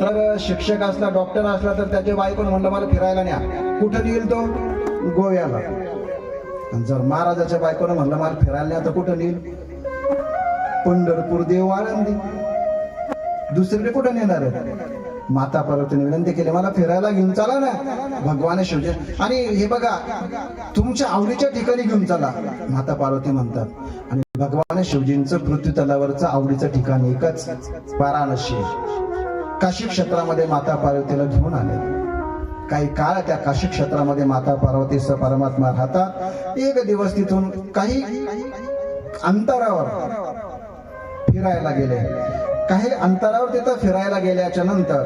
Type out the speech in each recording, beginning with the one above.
तर शिक्षक असला डॉक्टर असला तर त्याच्या बायकोनं म्हणलं मला फिरायला न्या. कुठं नेईल तो? गोव्याला. आणि जर महाराजाच्या बायकोनं म्हणलं मला फिरायला न्या तर कुठं नेईल? पंढरपूर देव आळंदी. दुसरीकडे कुठं नेणार आहे? माता पार्वतीने विनंती केली मला फिरायला घेऊन चला ना भगवान शिवजी आणि हे बघा तुमच्या आवडीच्या ठिकाणी घेऊन चला माता पार्वती म्हणतात. आणि भगवान शिवजींचं पृथ्वी तलावरचं आवडीचं ठिकाण एकच वाराणसी. काशी क्षेत्रामध्ये माता पार्वतीला घेऊन आले. काही काळ त्या काशी क्षेत्रामध्ये माता पार्वती स परमात्मा राहतात एक दिवस तिथून काही अंतरावर फिरायला गेले. काही अंतरावर तिथं फिरायला गेल्याच्यानंतर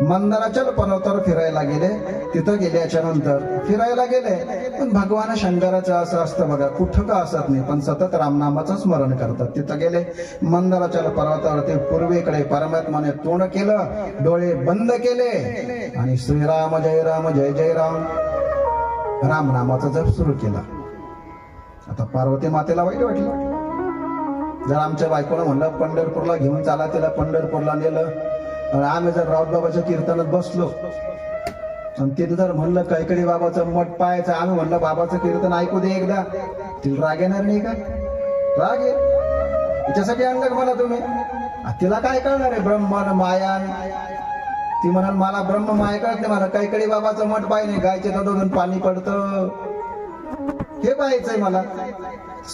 मंदाराच्या पर्वतावर फिरायला गेले. तिथं गेल्याच्यानंतर फिरायला गेले. पण भगवान शंकराचं असं असतं बघा कुठं का असत नाही पण सतत रामनामाचं स्मरण करतात. तिथं गेले. मंदराचल पर्वतावर ते पूर्वेकडे परमात्माने तोंड केलं डोळे बंद केले. आणि श्रीराम जय राम जय जय राम रामनामाचा जप सुरू केला. आता पार्वती मातेला वाईट वाटलं. जर आमच्या बायकोला म्हणलं पंढरपूरला घेऊन चाला तिला पंढरपूरला नेलं. आम्ही जर राऊतबाबाच्या कीर्तनात बसलो आणि तिथं जर म्हणलं कैकडी बाबाचं मठ पाहायचं आम्ही म्हणलं बाबाचं कीर्तन ऐकू दे एकदा. तिला राग येणार नाही का? राग ये. तिच्यासाठी आणलं का मला तुम्ही? तिला काय कळणार आहे? ब्रह्मन मायान. ती म्हणाल मला ब्रह्म माया कळत नाही मला कैकडी बाबाचं मठ पाहिजे गायचे तोडून पाणी पडतं. हे पाहायचंय मला.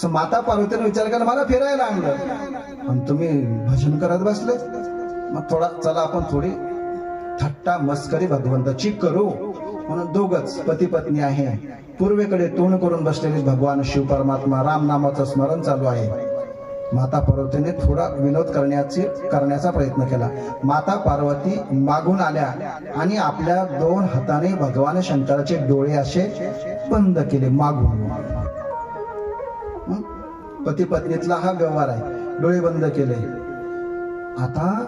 माता पार्वतीने विचार केला मला फिरायला आणलं. आणि तुम्ही भजन करत बसले. मग थोडा चला आपण थोडी थट्टा मस्करी भगवंताची करू. म्हणून दोघच पती पत्नी आहे. पूर्वेकडे तोंड करून बसलेले भगवान शिव परमात्मा राम नामाचं स्मरण चालू आहे. माता पार्वतीने थोडा विनोद करण्याची करण्याचा प्रयत्न केला. माता पार्वती मागून आल्या आणि आपल्या दोन हाताने भगवान शंकराचे डोळे असे बंद केले मागून. पती पत्नीतला हा व्यवहार आहे. डोळे बंद केले. आता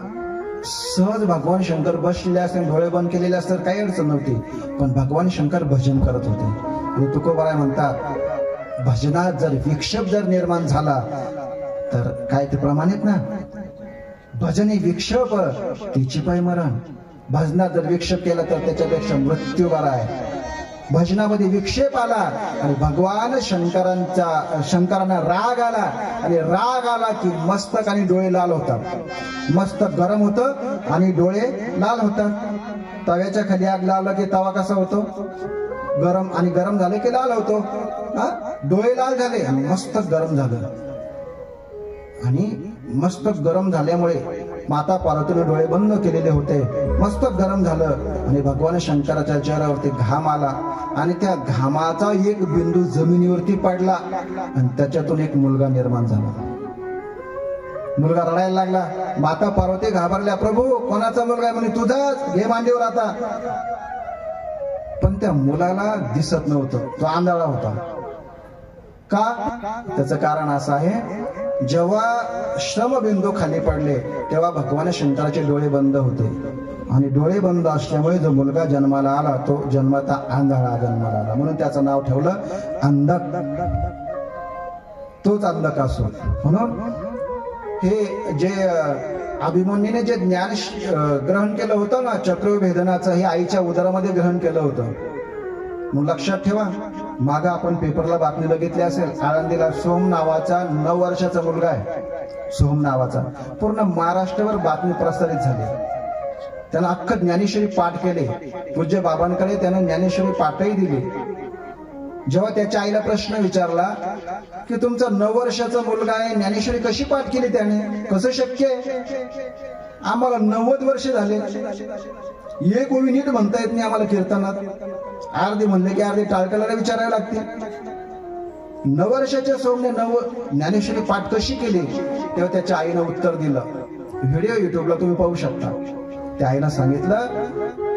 सहज भगवान शंकर बसलेले असते डोळे बंद केलेले असतात काही अडचण नव्हती. पण भगवान शंकर भजन करत होते. आणि तुकोबाराय म्हणतात भजनात जर विक्षेप जर निर्माण झाला तर काय ते प्रमाणित ना? भजनी विक्षेप तिची पाय मरण भजनात जर विक्षेप केला तर त्याच्यापेक्षा मृत्यू बरा आहे भजनामध्ये विक्षेप आला आणि भगवान शंकरांचा शंकरांना राग आला आणि राग आला की मस्तक आणि डोळे लाल होतात. मस्तक गरम होतं आणि डोळे लाल होतात. तव्याच्या खाली आग लावला की तवा कसा होतो? गरम आणि गरम झाले की लाल होतो. हा? डोळे लाल झाले आणि मस्तक गरम झालं. आणि मस्तक गरम झाल्यामुळे माता पार्वतीने डोळे बंद केलेले होते. मस्तक गरम झालं आणि भगवान शंकराच्या चेहऱ्यावरती घाम आला आणि त्या घामाचा एक बिंदू जमिनीवरती पडला आणि त्याच्यातून एक मुलगा निर्माण झाला. मुलगा रडायला लागला. माता पार्वती घाबरल्या प्रभू कोणाचा मुलगा आहे? म्हणे तुझाच. घे मांडीवर आता. पण त्या मुलाला दिसत नव्हतं. तो आंधळा होता. का? त्याचं कारण असं आहे जेव्हा श्रमबिंदू खाली पडले तेव्हा भगवान शंकराचे डोळे बंद होते. आणि डोळे बंद असल्यामुळे जो मुलगा जन्माला आला तो जन्माता आंधळा जन्माला आला. म्हणून त्याचं नाव ठेवलं अंधक. तोच अंधकासूर म्हणून हे जे अभिमन्यूने जे ज्ञान श- ग्रहण केलं होतं ना चक्रवेदनाचं हे आईच्या उदरामध्ये ग्रहण केलं होतं. मग लक्षात ठेवा. माग आपण पेपरला बातमी बघितली असेल आळंदीला सोम नावाचा नऊ वर्षाचा मुलगा आहे. सोम नावाचा. पूर्ण महाराष्ट्रभर बातमी प्रसारित झाली. त्यानं अख्खं ज्ञानेश्वरी पाठ केले. पूज्य बाबांकडे त्यानं ज्ञानेश्वरी पाठही दिली. जेव्हा त्याच्या आईला प्रश्न विचारला की तुमचा नऊ वर्षाचा मुलगा आहे ज्ञानेश्वरी कशी पाठ केली त्याने? कसं शक्य आहे? आम्हाला नव्वद वर्ष झाले. एक ओवी नीट म्हणता येत नाही आम्हाला कीर्तनात. अर्धे म्हणले की अर्धे टाळकल्याला विचारायला लागते नववर्षाच्या सोमने नव ज्ञानेश्वरी पाठ कशी केली? तेव्हा त्याच्या आईनं उत्तर दिलं. व्हिडिओ युट्यूबला तुम्ही पाहू शकता. त्या आईनं सांगितलं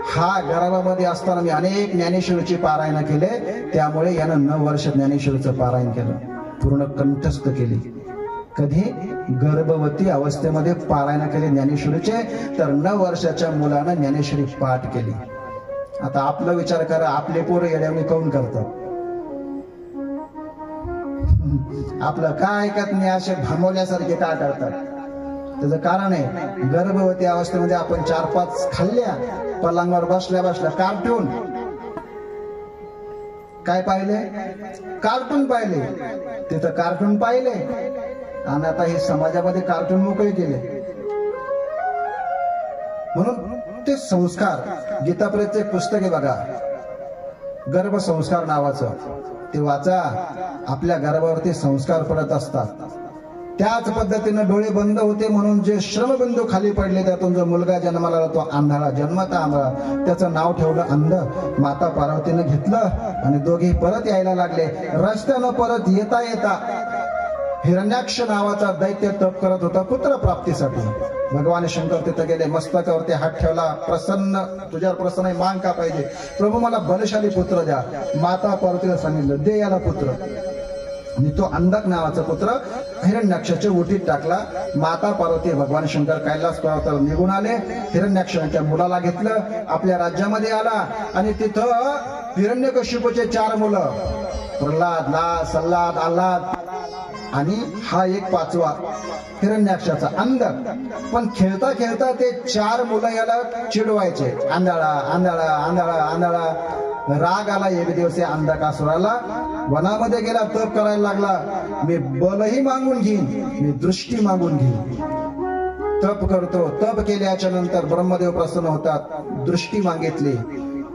हा घरामध्ये असताना मी अनेक ज्ञानेश्वरीची पारायण केले. त्यामुळे यानं नऊ वर्ष ज्ञानेश्वरीचं पारायण केलं. पूर्ण कंठस्थ केली. कधी? गर्भवती अवस्थेमध्ये पारायण केले ज्ञानेश्वरीचे तर नऊ वर्षाच्या मुलानं ज्ञानेश्वरी पाठ केली. आता आपला विचार करा आपले पोरं येड्यावणी काऊन करतात? आपलं काय ऐकत नाही असे भांबवल्यासारखे काय करतात? त्याचं कारण आहे गर्भवती अवस्थेमध्ये आपण चार पाच खाल्ल्या पलंगावर बसल्या बसल्या कार्टून काय पाहिले? कार्टून पाहिले. तिथं कार्टून पाहिले. आणि आता हे समाजामध्ये कार्टून मोकळे केले. म्हणून ते संस्कार. गीताप्रेतचे एक पुस्तक आहे बघा. गर्भ संस्कार नावाचं. ते वाचा. आपल्या गर्भावरती संस्कार पडत असतात. त्याच पद्धतीनं डोळे बंद होते म्हणून जे श्रमबिंदू खाली पडले त्यातून जो मुलगा जन्माला आला तो आंधळा जन्मता आंधळा. त्याचं नाव ठेवलं अंध. माता पार्वतीनं घेतलं आणि दोघे परत यायला लागले. रस्त्यानं परत येता येता हिरण्याक्ष नावाचा दैत्य तप करत होता पुत्र प्राप्तीसाठी भगवान शंकर तिथे गेले मस्तकावरती हात ठेवला प्रसन्न तुझ्यावर प्रसन्न मान मांग का पाहिजे? प्रभू मला बलशाली पुत्र द्या. माता पार्वतीला सांगितलं दे याला पुत्र. आणि तो अंधक नावाचा पुत्र हिरण्याक्षाच्या उटीत टाकला. माता पार्वती भगवान शंकर कैलास पर्वताला निघून आले. हिरण्याक्षांच्या मुलाला घेतलं आपल्या राज्यामध्ये आला. आणि तिथं हिरण्यकशिपूचे चार मुलं प्रल्हाद ला सल्लाद आल्हाद आणि हा एक पाचवा हिरण्याक्षाचा अंधक पण खेळता खेळता ते चार मुलं याला चिडवायचे. आंधळा आंधळा आंधळा आंधळा. राग आला एक दिवस अंधकासुराला. वनामध्ये गेला तप करायला लागला. मी बलही मागून घेईन मी दृष्टी मागून घेईन. तप करतो. तप केल्याच्यानंतर ब्रह्मदेव प्रसन्न होतात. दृष्टी मागितली.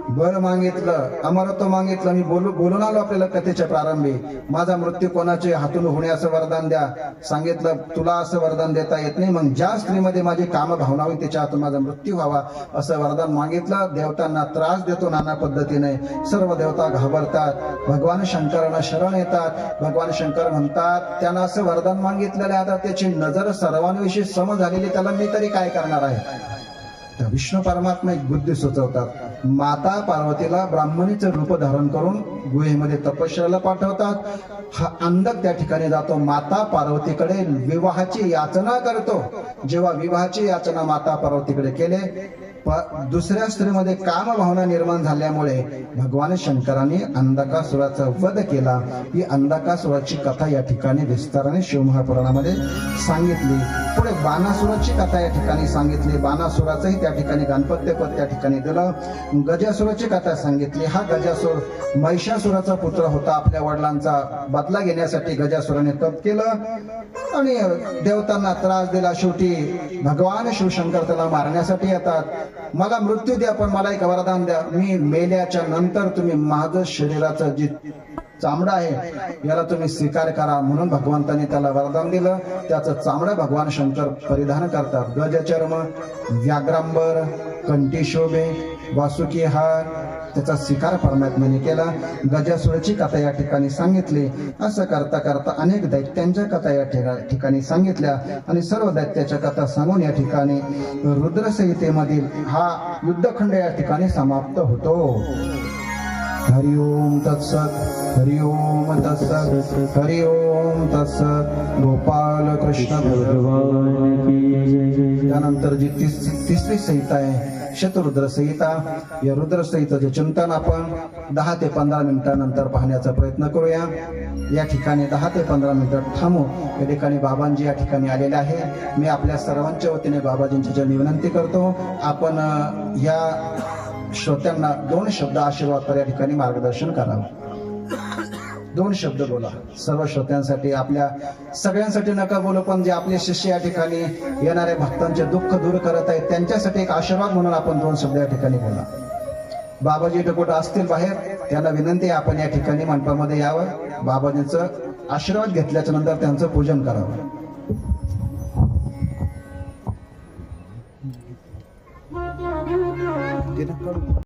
बर मागितलं अमरत्व मागितलं मी बोलू बोलून आलो आपल्याला कथेच्या प्रारंभी. माझा मृत्यू कोणाचे हातून होणे असं वरदान द्या. सांगितलं तुला असं वरदान देता येत नाही. मग ज्या स्त्रीमध्ये माझी काम भावना होईल त्याच्या हातून माझा मृत्यू व्हावा असं वरदान मागितलं. देवतांना त्रास देतो नाना पद्धतीने. सर्व देवता घाबरतात. भगवान शंकरांना शरण येतात. भगवान शंकर म्हणतात त्यांना असं वरदान मागितलेलं आहे, आता त्याची नजर सर्वांविषयी सम झालेली त्याला मी तरी काय करणार आहे? तर विष्णू परमात्मा एक बुद्धी सुचवतात. माता पार्वतीला ब्राह्मणीचं रूप धारण करून गुहेमध्ये तपश्चर्याला पाठवतात. हा अंधक त्या ठिकाणी जातो. माता पार्वतीकडे विवाहाची याचना करतो. जेव्हा विवाहाची याचना माता पार्वतीकडे केले दुसऱ्या स्त्रीमध्ये काम भावना निर्माण झाल्यामुळे भगवान शंकरांनी अंधकासुराचा वध केला. ही अंधकासुराची कथा या ठिकाणी विस्ताराने शिवमहापुराणामध्ये सांगितली. पुढे बाणासुराची कथा या ठिकाणी सांगितली. बाणासुराचंही त्या ठिकाणी गणपत्यपद त्या ठिकाणी दिलं. गजासुराची कथा सांगितली. हा गजासूर महिषासुराचा पुत्र होता. आपल्या वडिलांचा बदला घेण्यासाठी गजासुराने तप केलं. आणि देवतांना त्रास दिला. शेवटी भगवान शिवशंकर त्याला मारण्यासाठी येतात. मला मृत्यू द्या पण मला एक वरदान द्या. मी मेल्याच्या नंतर तुम्ही माझं शरीराचं जी चामडा आहे याला तुम्ही स्वीकार करा. म्हणून भगवंताने त्याला वरदान दिलं. त्याचं चामडं भगवान शंकर परिधान करतात. गजचर्म व्याग्रांबर कंठी शोभे वासुकी हा त्याचा स्वीकार परमात्म्याने केला गजासुराची कथा या ठिकाणी सांगितली. असं करता करता अनेक दैत्यांच्या कथा या ठिका- ठिकाणी सांगितल्या आणि सर्व दैत्याच्या कथा सांगून या ठिकाणी रुद्रसंहितेमधील हा युद्धखंड या ठिकाणी समाप्त होतो. हरि ओम तत्सत हरि ओम तत्सत हरि ओम तत्सत गोपाल कृष्ण भगवान की जय जय. त्यानंतर जी तिस तिसरी संहिता आहे शतरुद्र संहिता. या रुद्र संहिताचे चिंतन आपण दहा ते पंधरा मिनिटानंतर पाहण्याचा प्रयत्न करूया. या ठिकाणी दहा ते पंधरा मिनिटं थांबू. या ठिकाणी बाबांजी या ठिकाणी आलेले आहे मी आपल्या सर्वांच्या वतीने बाबाजींची जन विनंती करतो. आपण या श्रोत्यांना दोन शब्द आशीर्वाद या ठिकाणी मार्गदर्शन करावं. दोन शब्द बोला. सर्व श्रोत्यांसाठी आपल्या सगळ्यांसाठी नका बोलू पण जे आपले शिष्य या ठिकाणी येणाऱ्या भक्तांचे दुःख दूर करत आहेत त्यांच्यासाठी एक आशीर्वाद म्हणून आपण दोन शब्द या ठिकाणी बोला. बाबाजी इथं असतील बाहेर त्यांना विनंती आहे आपण या ठिकाणी मंडपामध्ये यावं. बाबाजींचं आशीर्वाद घेतल्याच्या नंतर त्यांचं पूजन करावं.